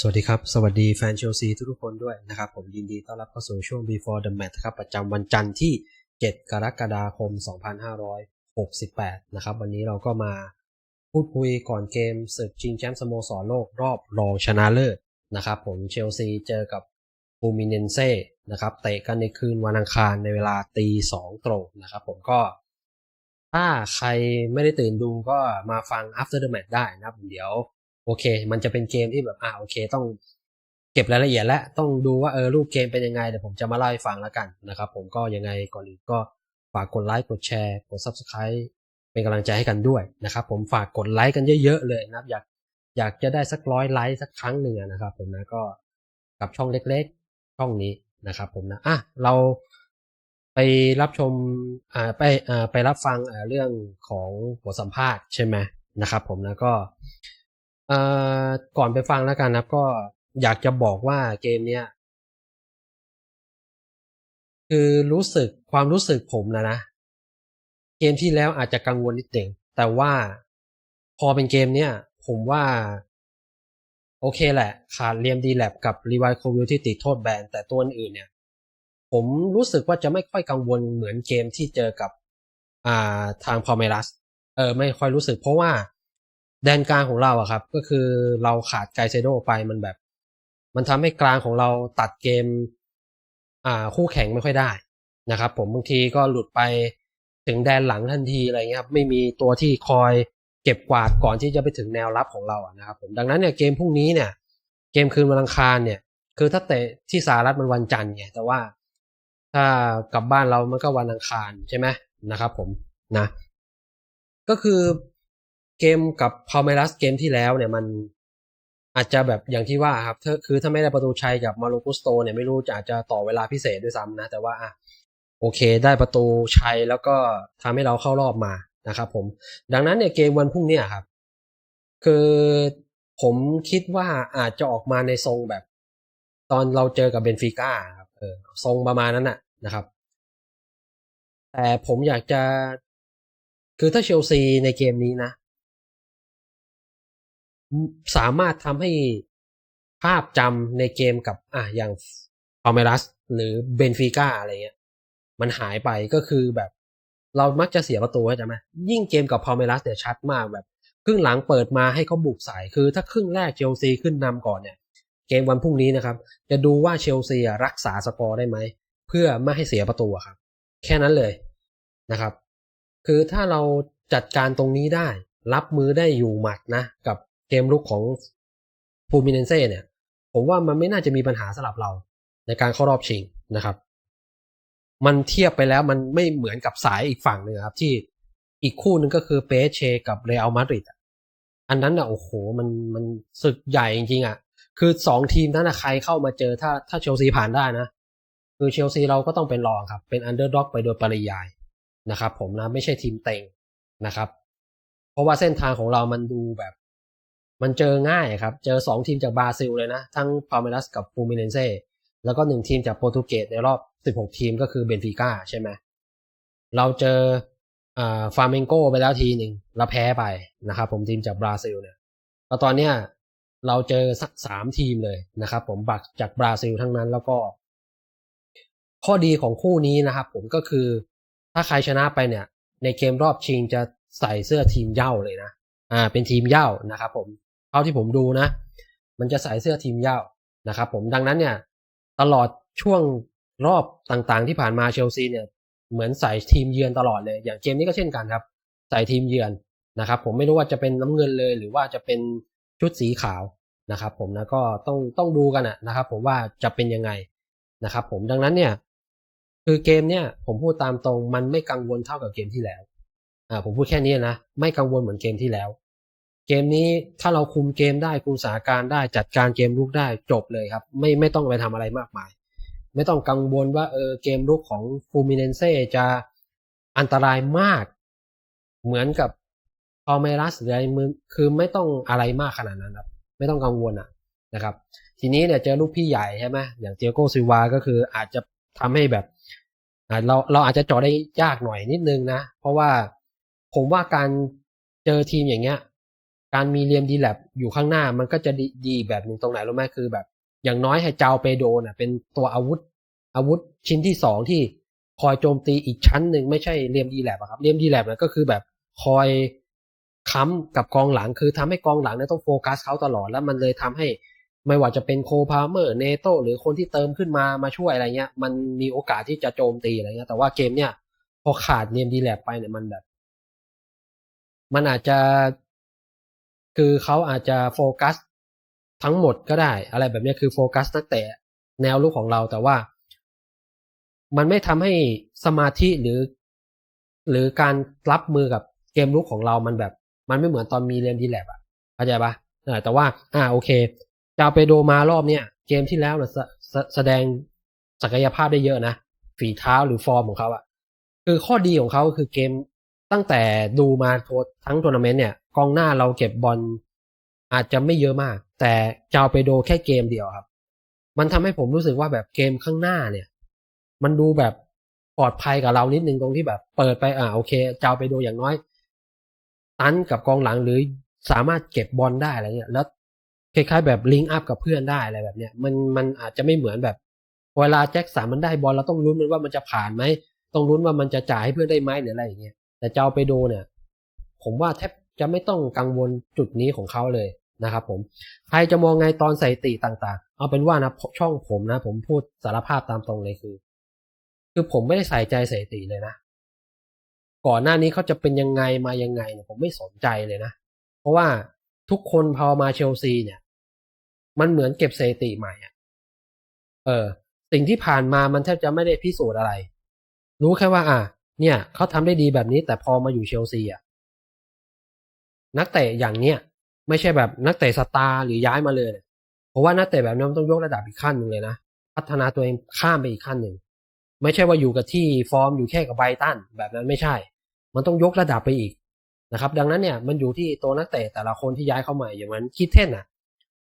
สวัสดีครับ สวัสดีแฟนเชลซีทุกๆคนด้วยนะครับ ผมยินดีต้อนรับเข้าสู่ช่วง before the match ครับ ประจำวันจันทร์ที่ 7 กรกฎาคม 2568 นะครับ วันนี้เราก็มาพูดคุยก่อนเกมศึกชิงแชมป์สโมสรโลกรอบรองชนะเลิศนะครับผมเชลซีเจอกับฟูมิเนนเซ่นะครับเตะกันในคืนวันอังคารในเวลาตีสองตรงนะครับผมก็ ถ้าใครไม่ได้ตื่นดูก็มาฟัง after the match ได้นะครับเดี๋ยว โอเค มันจะเป็นเกมที่แบบอ่าโอเค ต้องเก็บรายละเอียดและต้องดูว่าเออรูปเกมเป็นยังไงเดี๋ยวผมจะมาเล่าให้ฟังแล้วกันนะครับ ผมก็ยังไงก่อนอื่นก็ฝากกดไลค์กดแชร์กด subscribe เป็นกำลังใจให้กันด้วยนะครับ ผมฝากกดไลค์กันเยอะๆเลยนะครับ อยากอยากจะได้สักร้อยไลค์สักครั้งหนึ่งนะครับ ผมนะก็กับช่องเล็กๆ ช่องนี้นะครับ ผมนะอะเราไปรับชมอ่าไปอ่าไปรับฟังอ่าเรื่องของบทสัมภาษณ์ใช่ไหมนะครับ ผมนะก็ ก่อนไปฟังแล้วกันนะก็อยากจะบอกว่าเกมเนี้ยคือรู้สึกความรู้สึกผมนะนะ เกมที่แล้วอาจจะกังวลนิดหนึ่งแต่ว่าพอเป็นเกมเนี้ยผมว่า โอเคแหละ ขาดเรียมดีแลบกับรีไวโควิลที่ติดโทษแบนแต่ตัวอื่นเนี่ย ผมรู้สึกว่าจะไม่ค่อยกังวลเหมือนเกมที่เจอกับ อ่าทางพอเมรัสเออไม่ค่อยรู้สึกเพราะว่า แดนกลางของเราอะครับ ก็คือเราขาดไกเซโดไปมันแบบ มันทำให้กลางของเราตัดเกม อ่าคู่แข่งไม่ค่อยได้นะครับ ผมบางทีก็หลุดไปถึงแดนหลังทันทีอะไรเงี้ยครับไม่มีตัวที่คอยเก็บกวาดก่อนที่จะไปถึงแนวรับของเราอะนะครับผมดังนั้นเนี่ยเกมพรุ่งนี้เนี่ย เกมคืนวันอังคารเนี่ย คือถ้าเตะที่สหรัฐมันวันจันทร์ไงแต่ว่าถ้ากลับบ้านเรามันก็วันอังคารใช่ไหมนะครับ ผมนะ ก็คือ เกมกับพาเมรัสเกมที่แล้วเนี่ยมันอาจจะแบบอย่างที่ว่าครับถ้าคือถ้าไม่ได้ประตูชัยกับมาโลกุสโตเนี่ยไม่รู้จะอาจจะต่อเวลาพิเศษด้วยซ้ำนะ แต่ว่าอะโอเคได้ประตูชัยแล้วก็ทำให้เราเข้ารอบมานะครับผม ดังนั้นเนี่ยเกมวันพรุ่งนี้ครับ คือผมคิดว่าอาจจะออกมาในทรงแบบ ตอนเราเจอกับเบนฟิก้าครับเออทรงประมาณนั้นน่ะนะครับ แต่ผมอยากจะ คือถ้าเชลซีในเกมนี้นะ สามารถทำให้ภาพจำในเกมกับอะอย่างพาเมรัสหรือเบนฟิก้าอะไรเงี้ย มันหายไปก็คือแบบ เรามักจะเสียประตูใช่ไหมยิ่งเกมกับพาเมรัสเนี่ยชัดมากแบบครึ่งหลังเปิดมาให้เขาบุกใส่คือถ้าครึ่งแรกเชลซีขึ้นนำก่อนเนี่ยเกมวันพรุ่งนี้นะครับ จะดูว่าเชลซีรักษาสกอร์ได้ไหม เพื่อไม่ให้เสียประตูครับ แค่นั้นเลยนะครับ คือถ้าเราจัดการตรงนี้ได้ รับมือได้อยู่หมัดนะ กับ เกมลุกของฟูมิเนเซ่เนี่ย ผมว่ามันไม่น่าจะมีปัญหาสำหรับเราในการเข้ารอบชิงนะครับ มันเทียบไปแล้วมันไม่เหมือนกับสายอีกฝั่งหนึ่งครับ ที่อีกคู่หนึ่งก็คือเปเชกับเรอัลมาดริดอันนั้นอะโอ้โหมันมันศึกใหญ่จริงๆอะ คือสองทีมนั้นนะใครเข้ามาเจอถ้าถ้าเชลซีผ่านได้นะ คือเชลซีเราก็ต้องเป็นรองครับ เป็นอันเดอร์ด็อกไปโดยปริยายนะครับ ผมนะไม่ใช่ทีมเต็งนะครับ เพราะว่าเส้นทางของเรามันดูแบบ มันเจอง่ายครับ เจอสองทีมจากบราซิลเลยนะ ทั้งพาเมรัสกับฟูมิเนเซ่แล้วก็หนึ่งทีมจากโปรตุเกสในรอบ 16 ทีมก็คือเบนฟิก้าใช่ไหมเราเจอฟาร์เมงโกไปแล้วทีหนึ่งเราแพ้ไปนะครับผมทีมจากบราซิลเนี่ยแล้วตอนเนี้ยเราเจอสักสามทีมเลยนะครับ ผมบักจากบราซิลทั้งนั้นแล้วก็ ข้อดีของคู่นี้นะครับผมก็คือถ้าใครชนะไปเนี่ย ในเกมรอบชิงจะใส่เสื้อทีมเย่าเลยนะอ่าเป็นทีมเย่านะครับผม ท่าที่ผมดูนะ มันจะใส่เสื้อทีมเย่านะครับผมดังนั้นเนี่ย ตลอดช่วงรอบต่างๆ ที่ผ่านมาเชลซีเนี่ย เหมือนใส่ทีมเยือนตลอดเลย อย่างเกมนี้ก็เช่นกันครับ ใส่ทีมเยือนนะครับ ผมไม่รู้ว่าจะเป็นน้ำเงินเลย หรือว่าจะเป็นชุดสีขาวนะครับ ผมนะก็ต้องต้องดูกันนะครับ ผมว่าจะเป็นยังไงนะครับ ผมดังนั้นเนี่ย คือเกมเนี่ย ผมพูดตามตรงมันไม่กังวลเท่ากับเกมที่แล้วอ่าผมพูดแค่นี้นะ ไม่กังวลเหมือนเกมที่แล้ว เกมนี้ถ้าเราคุมเกมได้คุมสถานการณ์ได้จัดการเกมลุกได้จบเลยครับ ไม่ไม่ต้องไปทำอะไรมากมาย ไม่ต้องกังวลว่าเออเกมลุกของฟูมิเนเซ่จะอันตรายมาก เหมือนกับพอเมรัสหรืออะไรมือคือไม่ต้องอะไรมากขนาดนั้นครับ ไม่ต้องกังวลอะนะครับ ทีนี้เนี่ยเจอลูกพี่ใหญ่ใช่ไหมอย่างเตียโกซิวาก็คืออาจจะทำให้แบบเราเราอาจจะเจาะได้ยากหน่อยนิดนึงนะ เพราะว่าผมว่าการเจอทีมอย่างเงี้ย การมีเรียมดีแลบอยู่ข้างหน้ามันก็จะดีดีแบบหนึ่งตรงไหนรู้ไหมคือแบบ อย่างน้อยให้เจ้าเปโดน่ะเป็นตัวอาวุธ อาวุธชิ้นที่สองที่คอยโจมตีอีกชั้นหนึ่งไม่ใช่เรียมดีแลบครับเรียมดีแลบนะก็คือแบบคอยค้ำกับกองหลังคือทำให้กองหลังเนี่ยต้องโฟกัสเขาตลอดแล้วมันเลยทำให้ไม่ว่าจะเป็นโคพาเมอร์เนโตหรือคนที่เติมขึ้นมามาช่วยอะไรเงี้ย มันมีโอกาสที่จะโจมตีอะไรเงี้ย แต่ว่าเกมเนี่ยพอขาดเนียมดีแลบไปเนี่ยมันแบบ มันอาจจะ คือเขาอาจจะโฟกัสทั้งหมดก็ได้ อะไรแบบนี้คือโฟกัสตั้งแต่แนวลูกของเราแต่ว่า มันไม่ทำให้สมาธิหรือ หรือการรับมือกับเกมลุกของเรามันแบบ มันไม่เหมือนตอนมีเรียนดีแลบอะเข้าใจปะแต่ว่า อ่าโอเคจาเปโดมารอบเนี้ยเกมที่แล้วเนี่ยแสแสแสดงศักยภาพได้เยอะนะฝีเท้าหรือฟอร์มของเขาอะคือข้อดีของเขาคือเกม ตั้งแต่ดูมาทั้งทัวร์นาเมนต์เนี่ยกองหน้าเราเก็บบอลอาจจะไม่เยอะมาก แต่จาเปโดแค่เกมเดียวครับ มันทำให้ผมรู้สึกว่าแบบเกมข้างหน้าเนี่ย มันดูแบบปลอดภัยกับเรานิดนึงตรงที่แบบ เปิดไปอ่าโอเคจาเปโดอย่างน้อย ตันกับกองหลังหรือสามารถเก็บบอลได้อะไรเงี้ยแล้วคล้ายๆแบบลิงก์อัพกับเพื่อนได้อะไรแบบเนี้ยมันมันอาจจะไม่เหมือนแบบ เวลาแจ็คสันมันได้บอลเราต้องลุ้นมันว่ามันจะผ่านไหมต้องลุ้นว่ามันจะจ่ายให้เพื่อนได้ไหมหรืออะไรอย่างเงี้ย แต่เจ้าไปโดเนี่ย ผมว่าแทบจะไม่ต้องกังวลจุดนี้ของเขาเลยนะครับผม ใครจะมองไงตอนใส่ติต่างๆ เอาเป็นว่านะช่องผมนะ ผมพูดสารภาพตามตรงเลยคือ คือผมไม่ได้ใส่ใจใส่ติเลยนะ ก่อนหน้านี้เขาจะเป็นยังไงมายังไงเนี่ยผมไม่สนใจเลยนะ เพราะว่าทุกคนพอมาเชลซีเนี่ย มันเหมือนเก็บสถิติใหม่อะเออ สิ่งที่ผ่านมามันแทบจะไม่ได้พิสูจน์อะไร รู้แค่ว่า อะ เนี่ยเขาทำได้ดีแบบนี้แต่พอมาอยู่เชลซีอะนักเตะอย่างเนี้ยไม่ใช่แบบนักเตะสตาร์หรือย้ายมาเลยเพราะว่านักเตะแบบนี้มันต้องยกระดับอีกขั้นหนึ่งเลยนะพัฒนาตัวเองข้ามไปอีกขั้นหนึ่งไม่ใช่ว่าอยู่กับที่ฟอร์มอยู่แค่กับไบตันแบบนั้นไม่ใช่ มันต้องยกระดับไปอีกนะครับ ดังนั้นเนี่ยมันอยู่ที่ตัวนักเตะแต่ละคนที่ย้ายเข้ามาอย่างนั้นคิดเท่นอะ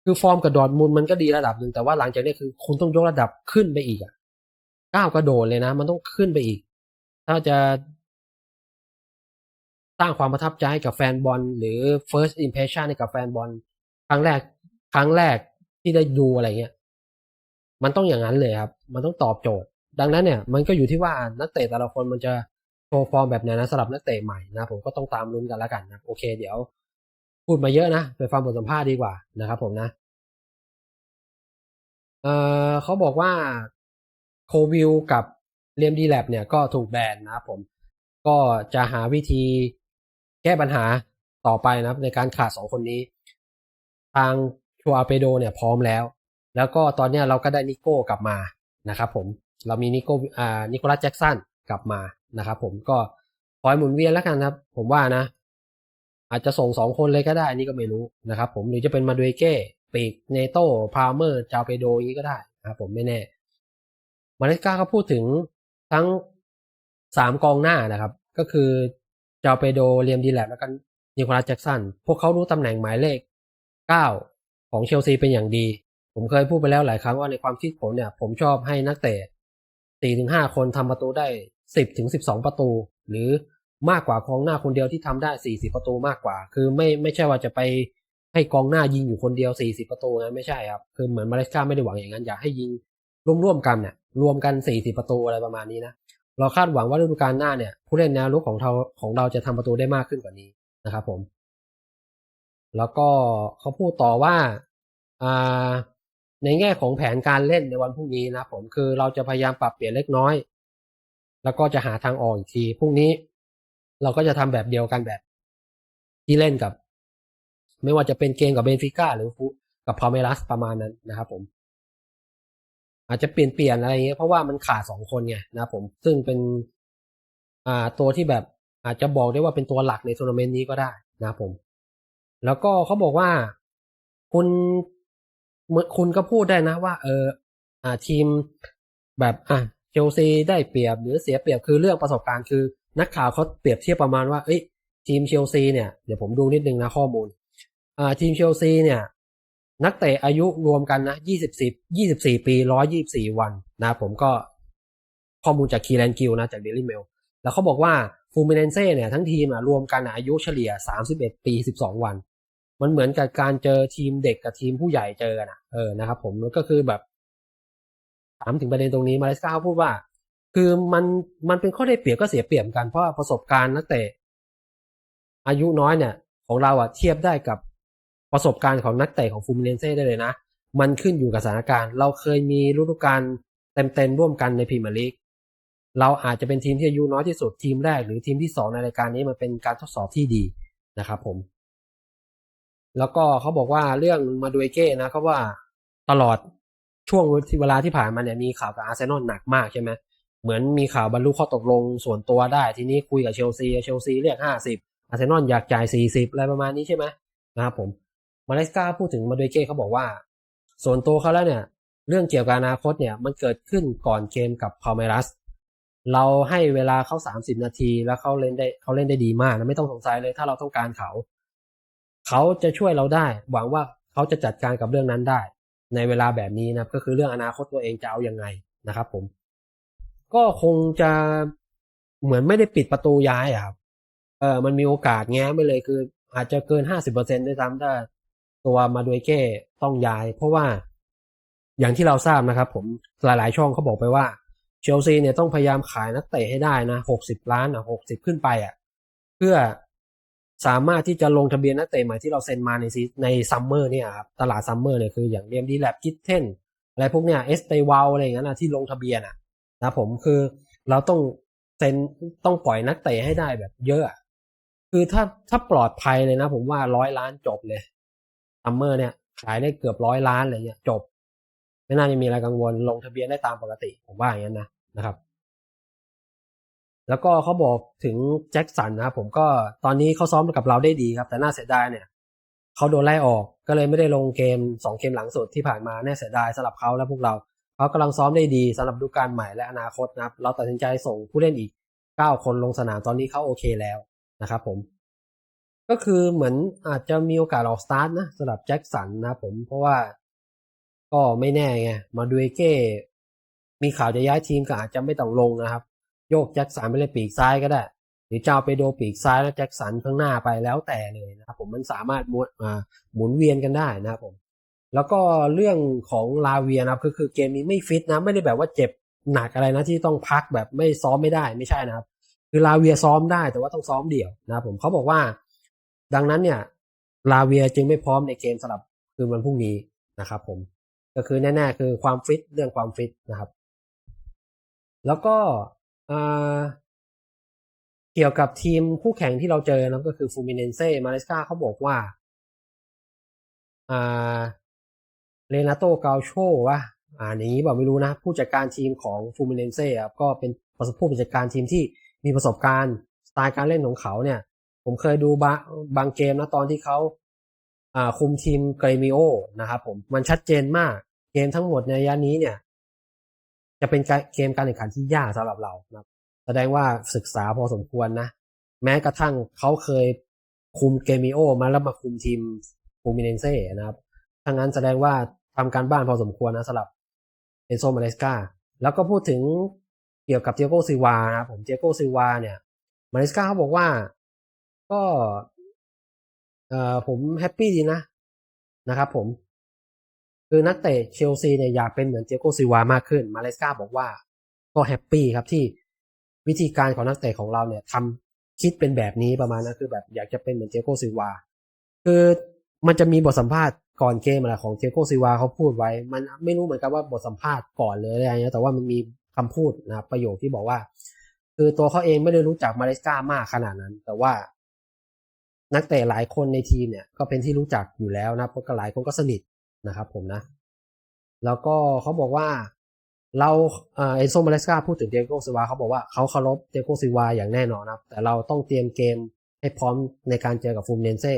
คือฟอร์มกับดอร์ทมุนมันก็ดีระดับหนึ่งแต่ว่าหลังจากนี้คือคุณต้องยกระดับขึ้นไปอีกอะก้าวกระโดดเลยนะ มันต้องขึ้นไปอีก ถ้าจะสร้างความประทับใจให้กับแฟนบอลหรือ first impression ให้กับแฟนบอลครั้งแรก ครั้งแรกที่ได้ดูอะไรเงี้ย มันต้องอย่างนั้นเลยครับ มันต้องตอบโจทย์ ดังนั้นเนี่ย มันก็อยู่ที่ว่านักเตะแต่ละคนมันจะโชว์ฟอร์มแบบไหนนะสำหรับนักเตะใหม่นะผมก็ต้องตามลุ้นกันแล้วกันนะโอเค เดี๋ยว พูดมาเยอะนะไปฟังบทสัมภาษณ์ดีกว่านะครับผมนะเออเขาบอกว่าโควิลกับ เรียมดีแลบเนี่ยก็ถูกแบนนะครับผมก็จะหาวิธีแก้ปัญหาต่อไปนะครับในการขาดสองคนนี้ ทางชัวเปโดเนี่ยพร้อมแล้ว แล้วก็ตอนนี้เราก็ได้นิโก้กลับมานะครับผมเรามีนิโก้อ่านิโคลัสแจ็กสันกลับมานะครับผมก็คอยหมุนเวียนแล้วกันครับ ผมว่านะ อาจจะส่งสองคนเลยก็ได้อันนี้ก็ไม่รู้นะครับผมหรือจะเป็นมาดูเก้ปีกเนโต้พาเมอร์จาเปโดอย่างนี้ก็ได้นะครับผมไม่แน่มาเลสกาก็พูดถึง ทั้งสามกองหน้านะครับ ก็คือจาเปโดเรียมดีแลบแล้วก็นิโคลัสแจ็กสัน พวกเขารู้ตำแหน่งหมายเลขเก้าของเชลซีเป็นอย่างดี ผมเคยพูดไปแล้วหลายครั้งว่าในความคิดผมเนี่ย ผมชอบให้นักเตะสี่ถึงห้าคนทำประตูได้สิบถึงสิบสองประตู หรือมากกว่ากองหน้าคนเดียวที่ทำได้สี่สิบประตูมากกว่า คือไม่ไม่ใช่ว่าจะไปให้กองหน้ายิงอยู่คนเดียวสี่สิบประตูนะไม่ใช่ครับ คือเหมือนมาเลเซียไม่ได้หวังอย่างนั้นอยากให้ยิงร่วมๆกันเนี่ย รวมกันสี่ประตูอะไรประมาณนี้นะ เราคาดหวังว่าฤดูกาลหน้าเนี่ย ผู้เล่นแนวรุกของเราของเราจะทำประตูได้มากขึ้นกว่านี้นะครับผม แล้วก็เขาพูดต่อว่าอ่าในแง่ของแผนการเล่นในวันพรุ่งนี้นะผมคือเราจะพยายามปรับเปลี่ยนเล็กน้อย แล้วก็จะหาทางออกอีกทีพรุ่งนี้ เราก็จะทำแบบเดียวกันแบบ ที่เล่นกับ ไม่ว่าจะเป็นเกมกับเบนฟิก้าหรือกับพาเมรัสประมาณนั้นนะครับผม อาจจะเปลี่ยนเปลี่ยนอะไรเงี้ยเพราะว่ามันขาดสองคนไงนะผมซึ่งเป็นอ่าตัวที่แบบอาจจะบอกได้ว่าเป็นตัวหลักในทัวร์นาเมนต์นี้ก็ได้นะผม แล้วก็เขาบอกว่าคุณคุณก็พูดได้นะว่า เอออ่าทีมแบบอะเชลซีได้เปรียบหรือเสียเปรียบคือเรื่องประสบการณ์คือ นักข่าวเขาเปรียบเทียบประมาณว่าเอ้ยทีมเชลซีเนี่ยเดี๋ยวผมดูนิดนึงนะข้อมูลอ่าทีมเชลซีเนี่ย นักเตะอายุรวมกันนะยี่สิบสี่ยี่สิบสี่ปีร้อยยี่บสี่วันนะผมก็ข้อมูลจากคีแลนกิลนะจากเดลิเมลแล้วเขาบอกว่าฟูมิเนเซ่เนี่ยทั้งทีมอะรวมกันอายุเฉลี่ยสามสิบเอ็ดปีสิบสองวัน มันเหมือนกับการเจอทีมเด็กกับทีมผู้ใหญ่เจอกันอะเออนะครับผมแล้วก็คือแบบถามถึงประเด็นตรงนี้มาเลสกาเขาพูดว่า คือมันมันเป็นข้อได้เปรียบก็เสียเปรียบกันเพราะประสบการณ์นักเตะอายุน้อยเนี่ย ของเราอะเทียบได้กับ ประสบการณ์ของนักเตะของฟูมิเนเซ่ได้เลยนะ มันขึ้นอยู่กับสถานการณ์ เราเคยมีฤดูกาลเต็มๆร่วมกันในพรีเมียร์ลีกเราอาจจะเป็นทีมที่อายุน้อยที่สุดทีมแรกหรือทีมที่สองในรายการนี้มันเป็นการทดสอบที่ดีนะครับผม แล้วก็เขาบอกว่าเรื่องมาดูเอเก้นะเขาว่าตลอดช่วงเวลาที่ผ่านมาเนี่ยมีข่าวกับอาร์เซนอลหนักมากใช่ไหมเหมือนมีข่าวบรรลุข้อตกลงส่วนตัวได้ ทีนี้คุยกับเชลซีเชลซีเรียกห้าสิบอาร์เซนอลอยากจ่ายสี่สิบอะไรประมาณนี้ใช่ไหมนะครับผม มาเลสกาพูดถึงมาดูเอเก้เขาบอกว่า ส่วนตัวเขาแล้วเนี่ย เรื่องเกี่ยวกับอนาคตเนี่ยมันเกิดขึ้นก่อนเกมกับพาเมรัสเราให้เวลาเขาสามสิบนาทีแล้วเขาเล่นได้เขาเล่นได้ดีมากนะไม่ต้องสงสัยเลยถ้าเราต้องการเขา เขาจะช่วยเราได้ หวังว่าเขาจะจัดการกับเรื่องนั้นได้ ในเวลาแบบนี้นะก็คือเรื่องอนาคตตัวเองจะเอาอยัางไงนะครับ ผม ก็คงจะเหมือนไม่ได้ปิดประตูย้ายอะครับเออมันมีโอกาสแง้มไปเลยคือ อาจจะเกินห้าสิบเปอร์เซ็นด้วยซ้ำถ้า ตัวมาดวยเก้ต้องย้าย เพราะว่าอย่างที่เราทราบนะครับ ผมหลายๆ ช่องเขาบอกไปว่าเชลซีเนี่ยต้องพยายามขายนักเตะให้ได้นะหกสิบล้านอะหกสิบขึ้นไปอะเพื่อสามารถที่จะลงทะเบียนนักเตะใหม่ที่เราเซ็นมาในซีในซัมเมอร์เนี่ยครับตลาดซัมเมอร์เนี่ยคืออย่างเรียมดีแลบกิทเทนอะไรพวกเนี้ยเอสเตวาอะไรอย่างเงี้ยนะที่ลงทะเบียนอะนะผมคือเราต้องเซ็นต้องปล่อยนักเตะให้ได้แบบเยอะ คือถ้าถ้าปลอดภัยเลยนะ ผมว่าร้อยล้านจบเลย ซัมเมอร์เนี่ยขายได้เกือบร้อยล้านอะไรเงี้ยจบ ไม่น่าจะมีอะไรกังวลลงทะเบียนได้ตามปกติ ผมว่าอย่างนั้นนะนะครับ แล้วก็เขาบอกถึงแจ็คสันนะผมก็ตอนนี้เขาซ้อมกับเราได้ดีครับ แต่น่าเสียดายเนี่ยเขาโดนไล่ออกก็เลยไม่ได้ลงเกมสองเกมหลังสุดที่ผ่านมาแน่เสียดายสำหรับเขาและพวกเราเขากำลังซ้อมได้ดีสำหรับดูกาลใหม่และอนาคตนะครับ เราตัดสินใจส่งผู้เล่นอีกเก้าคนลงสนามตอนนี้เขาโอเคแล้วนะครับผม ก็คือเหมือนอาจจะมีโอกาสออกสตาร์ทนะสำหรับแจ็คสันนะผมเพราะว่าก็ไม่แน่ไง มาดูเอเก้ มีข่าวจะย้ายทีมก็อาจจะไม่ต้องลงนะครับ โยกแจ็คสันไปเลยปีกซ้ายก็ได้ หรือเจ้าไปโดปีกซ้ายแล้วแจ็คสันข้างหน้าไปแล้วแต่เลยนะครับผมมันสามารถมุนหมุนเวียนกันได้นะครับผม แล้วก็เรื่องของลาเวียนะครับคือคือเกมนี้ไม่ฟิตนะไม่ได้แบบว่าเจ็บหนักอะไรนะที่ต้องพักแบบไม่ซ้อมไม่ได้ไม่ใช่นะครับ คือลาเวียซ้อมได้แต่ว่าต้องซ้อมเดี่ยวนะครับผมเขาบอกว่า ดังนั้นเนี่ยลาเวียจึงไม่พร้อมในเกมสำหรับคืนวันพรุ่งนี้นะครับผมก็คือแน่ๆคือความฟิตเรื่องความฟิตนะครับ แล้วก็เกี่ยวกับทีมคู่แข่งที่เราเจอนะก็คือฟูมิเนเซ่มาเลสกาเขาบอกว่าเรนาโตเกาโชว่าอ่านอย่างนี้บอกไม่รู้นะ ผู้จัดการทีมของฟูมิเนเซ่ก็เป็นผู้จัดการทีมที่มีประสบการณ์สไตล์การเล่นของเขาเนี่ย ผมเคยดูบางบางเกมนะตอนที่เขาคุมทีมเกรมิโอนะครับผมมันชัดเจนมาก เกมทั้งหมดในระยะนี้เนี่ย จะเป็นเกมการแข่งขันที่ยากสำหรับเรานะแสดงว่าศึกษาพอสมควรนะ แม้กระทั่งเขาเคยคุมเกมิโอมาแล้วมาคุมทีมฟูมิเนเซ่นะครับทั้งนั้นแสดงว่าทำการบ้านพอสมควรนะสำหรับเอนโซมาเลสกาแล้วก็พูดถึงเกี่ยวกับเตียโกซิวานะผมเตียโกซิวาเนี่ยมาเลสกาเขาบอกว่า ก็เอ่อผมแฮปปี้ดีนะนะครับผม คือนักเตะเชลซีเนี่ยอยากเป็นเหมือนเตียโกซิวามากขึ้น มาเลสกาบอกว่าก็แฮปปี้ครับที่วิธีการของนักเตะของเราเนี่ยทำคิดเป็นแบบนี้ประมาณนั้นคือแบบอยากจะเป็นเหมือนเตียโกซิวา คือมันจะมีบทสัมภาษณ์ก่อนเกมอะไรของเตียโกซิวาเขาพูดไว้ มันไม่รู้เหมือนกันว่าบทสัมภาษณ์ก่อนเลยอะไรเงี้ยแต่ว่ามันมีคำพูดนะประโยคที่บอกว่า คือตัวเขาเองไม่ได้รู้จักมาเลสกามากขนาดนั้น แต่ว่า นักเตะหลายคนในทีมเนี่ยก็เป็นที่รู้จักอยู่แล้วนะเพราะหลายคนก็สนิทนะครับผมนะ แล้วก็เขาบอกว่าเราเอนโซมาเลสกาพูดถึงเดโกซิวาเขาบอกว่าเขาเคารพเดโกซิวาอย่างแน่นอนนะครับแต่เราต้องเตรียมเกมให้พร้อมในการเจอกับฟูมเนนเซ่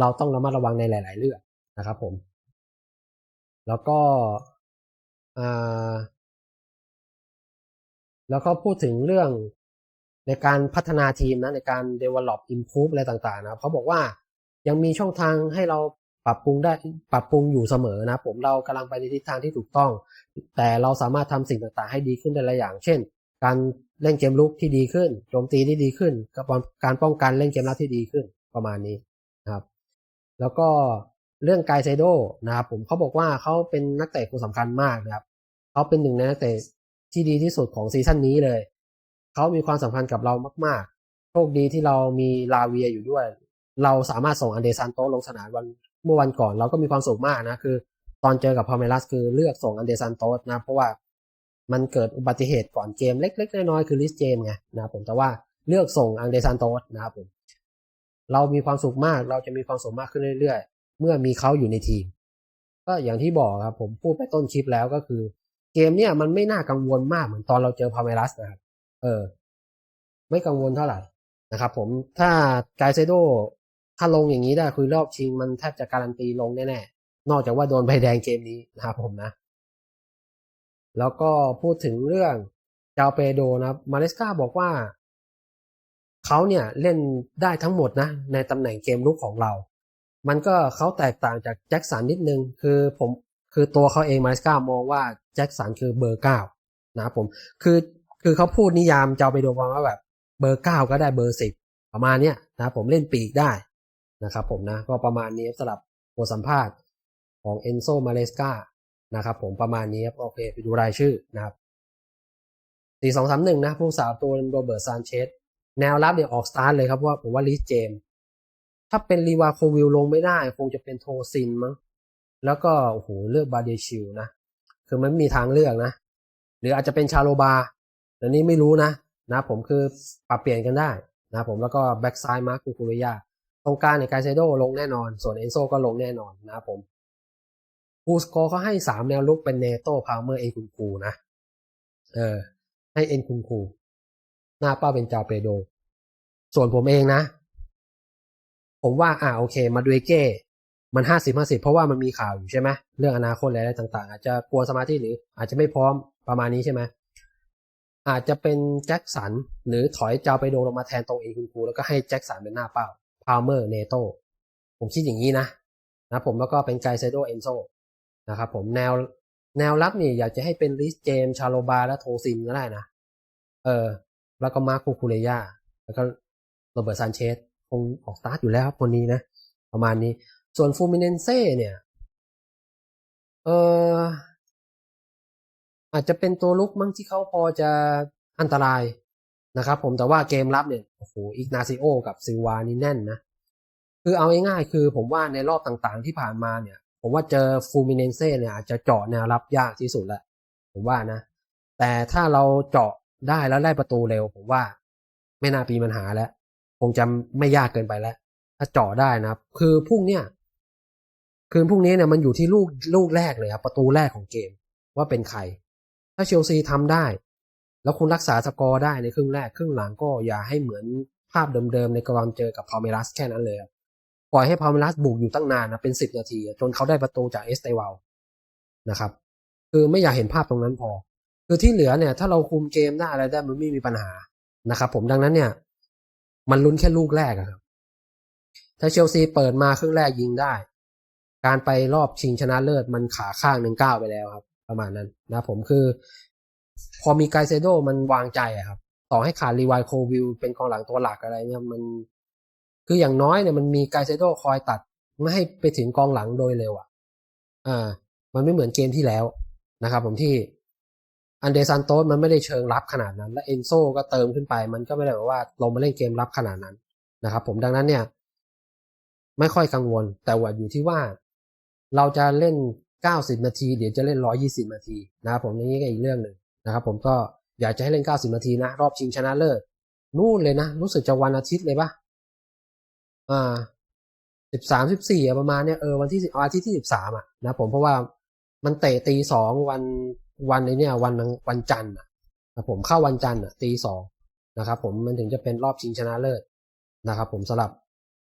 เราต้องระมัดระวังในหลาย ๆ เรื่องนะครับผม แล้วก็แล้วก็พูดถึงเรื่อง ในการพัฒนาทีมนะในการ develop improve อะไรต่างๆนะครับเขาบอกว่ายังมีช่องทางให้เราปรับปรุงได้ปรับปรุงอยู่เสมอนะผมเรากำลังไปในทิศทางที่ถูกต้อง แต่เราสามารถทำสิ่งต่างๆ ให้ดีขึ้นได้หลายอย่าง เช่น การเล่นเกมลุกที่ดีขึ้นโจมตีที่ดีขึ้นกับการป้องกันเล่นเกมรับที่ดีขึ้นประมาณนี้นะครับ แล้วก็เรื่องไกเซโดนะครับผมเขาบอกว่าเขาเป็นนักเตะคนสำคัญมากนะครับเขาเป็นหนึ่งในนักเตะที่ดีที่สุดของซีซั่นนี้เลย เขามีความสำคัญกับเรามาก ๆ โชคดีที่เรามีลาเวียอยู่ด้วย เราสามารถส่งอันเดซันโตลงสนามวันเมื่อวันก่อนเราก็มีความสุขมากนะคือ ตอนเจอกับพาเมลัสคือเลือกส่งอันเดซันโตนะ เพราะว่ามันเกิดอุบัติเหตุก่อนเกมเล็ก ๆ น้อยๆคือลิสเจมไงนะผมแต่ว่าเลือกส่งอันเดซันโตสนะครับผมเรามีความสุขมากเราจะมีความสุขมากขึ้นเรื่อย ๆ เมื่อมีเขาอยู่ในทีม ก็อย่างที่บอกครับผมพูดไปต้นคลิปแล้วก็คือ เกมเนี่ยมันไม่น่ากังวลมากเหมือนตอนเราเจอพาเมลัสนะครับ เออ ไม่กังวลเท่าไหร่นะครับ ผมถ้าไกเซโดถ้าลงอย่างนี้ได้คือรอบชิงมันแทบจะการันตีลงแน่ๆ นอกจากว่าโดนใบแดงเกมนี้นะครับผมนะ แล้วก็พูดถึงเรื่องจาเปโดนะครับมาเลสกาบอกว่า เขาเนี่ยเล่นได้ทั้งหมดนะ ในตำแหน่งเกมลุกของเรา มันก็เขาแตกต่างจากแจ็คสันนิดนึง คือผมคือตัวเขาเองมาเลสกามองว่าแจ็คสันคือเบอร์เก้านะครับผม คือ คือเขาพูดนิยามจาเปโดว่าแบบ เบอร์เก้าก็ได้เบอร์สิบประมาณเนี้ยนะผมเล่นปีกได้นะครับผมนะก็ประมาณนี้สำหรับบทสัมภาษณ์ของเอนโซมาเลสกานะครับผมประมาณนี้ครับโอเคไปดูรายชื่อนะครับสี่สองสามหนึ่งนะผู้สาวตัวโรเบิร์ตซานเชสแนวรับเนี่ยออกสตาร์ทเลยครับว่าผมว่าลิสเจม ถ้าเป็นรีวาโควิลลงไม่ได้ คงจะเป็นโทซินมั้งแล้วก็โอ้โหเลือกบาเดชิลนะ คือมันม่มีทางเลือกนะ หรืออาจจะเป็นชาโลบา แต่นี้ไม่รู้นะนะผมคือปรับเปลี่ยนกันได้นะผมแล้วก็แบ็กซ้ายมาร์คคูคูริยาตรงกลางในกาเซโดลงแน่นอน ส่วนเอนโซก็ลงแน่นอนนะผมบูสโกเขาให้สามแนวลุกเป็นเนโต้พาวเมอร์เอ็นคุนคูนะเออให้เอ็นคุนคูหน้าเป้าเป็นจาเปโด ส่วนผมเองนะ ผมว่าอ่าโอเค มาดูเก้มันห้าสิบห้าสิบเพราะว่ามันมีข่าวอยู่ใช่ไหมเรื่องอนาคตอะไรต่าง ๆ อาจจะกลัวสมาธิหรืออาจจะไม่พร้อมประมาณนี้ใช่ไหม อาจจะเป็นแจ็คสันหรือถอยจาไปโดลงมาแทนตรงเอคุณครูแล้วก็ให้แจ็คสันเป็นหน้าเป้าพาวเมอร์เนโตผมคิดอย่างนี้นะนะผมแล้วก็เป็นไกเซโดเอนโซนะครับผมแนวแนวรับนี่อยากจะให้เป็นลิสเจมชาโลบาและโทซินก็ได้นะเออแล้วก็มาร์คูคูเลยาแล้วก็โรเบิร์ตซานเชสคงออกสตาร์ทอยู่แล้วครับคนนี้นะ ประมาณนี้ ส่วนฟูมิเนนเซ่เนี่ย เออ อาจจะเป็นตัวลุกมั้งที่เขาพอจะอันตรายนะครับผมแต่ว่าเกมรับเนี่ยโอ้โหอิกนาซิโอกับซิวานี่แน่นนะ คือเอาง่ายๆคือผมว่าในรอบต่างๆที่ผ่านมาเนี่ย ผมว่าเจอฟูมิเนนเซ่เนี่ยอาจจะเจาะแนวรับยากที่สุดแหละผมว่านะ แต่ถ้าเราเจาะได้แล้วได้ประตูเร็ว ผมว่าไม่น่าปีปัญหาแล้วคงจะไม่ยากเกินไปแล้ว ถ้าเจาะได้นะครับ คือพรุ่งเนี้ยคืนพรุ่งนี้เนี่ยมันอยู่ที่ลูกลูกแรกเลยครับประตูแรกของเกมว่าเป็นใคร ถ้าเชลซีทำได้ แล้วคุณรักษาสกอร์ได้ในครึ่งแรกครึ่งหลังก็อย่าให้เหมือนภาพเดิมๆในกรณีเจอกับพาเมลัสแค่นั้นเลยปล่อยให้พาเมลัสบุกอยู่ตั้งนานนะเป็นสิบนาที จนเขาได้ประตูจากเอสเตวาลนะครับ คือไม่อยากเห็นภาพตรงนั้นพอ คือที่เหลือเนี่ย ถ้าเราคุมเกมได้อะไรได้มันไม่มีปัญหานะครับ ผมดังนั้นเนี่ย มันลุ้นแค่ลูกแรกครับถ้าเชลซีเปิดมาครึ่งแรกยิงได้ การไปรอบชิงชนะเลิศมันขาข้างหนึ่งก้าวไปแล้วครับ ประมาณนั้นนะผมคือ พอมีไกเซโดมันวางใจอะครับ ต่อให้ขาดรีวายโควิลเป็นกองหลังตัวหลักอะไรเนี่ยมัน คืออย่างน้อยเนี่ยมันมีไกเซโดคอยตัดไม่ให้ไปถึงกองหลังโดยเร็วอะอ่า มันไม่เหมือนเกมที่แล้วนะครับ ผมที่อันเดซันโตสมันไม่ได้เชิงรับขนาดนั้น และเอนโซก็เติมขึ้นไป มันก็ไม่ได้แบบว่าลงมาเล่นเกมรับขนาดนั้นนะครับ ผมดังนั้นเนี่ย ไม่ค่อยกังวล แต่ว่าอยู่ที่ว่า เราจะเล่น 90 นาที เดี๋ยวจะเล่น 120 นาทีนะครับผมนี้ก็อีกเรื่องหนึ่งนะครับผมก็อยากจะให้เล่น 90 นาทีนะ รอบชิงชนะเลิศนู่นเลยนะ รู้สึกจะวันอาทิตย์เลยปะอ่าสิบสามสิบสี่ประมาณเนี้ยเออวันที่อาทิตย์ที่สิบสามอะนะผมเพราะว่ามันเตะตีสองวันวันในเนี่ยวันวันจันทร์นะผมเข้าวันจันทร์อะตีสองนะครับผมมันถึงจะเป็นรอบชิงชนะเลิศนะครับผมสำหรับ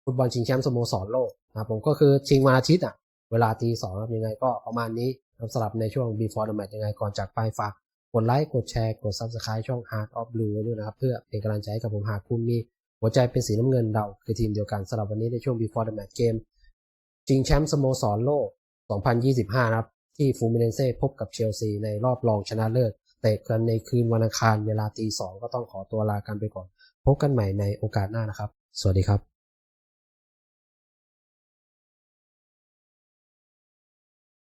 ฟุตบอลชิงแชมป์สโมสรโลกนะผมก็คือชิงวันอาทิตย์อะ เวลาตีสองยังไงก็ประมาณนี้สำหรับในช่วง before the match ยังไงก่อนจากไปฝากกดไลค์กดแชร์กด subscribe ช่อง Heart of Blue ด้วยนะครับ เพื่อเป็นกำลังใจให้กับผมหากคุณมีหัวใจเป็นสีน้ำเงินเราคือทีมเดียวกันสำหรับวันนี้ในช่วง before the match เกมชิงแชมป์สโมสรโลก 2025 นะครับ ที่ฟูมิเนเซ่พบกับเชลซีในรอบรองชนะเลิศเตะกันในคืนวันอังคารเวลาตีสองก็ต้องขอตัวลากันไปก่อน พบกันใหม่ในโอกาสหน้านะครับ สวัสดีครับ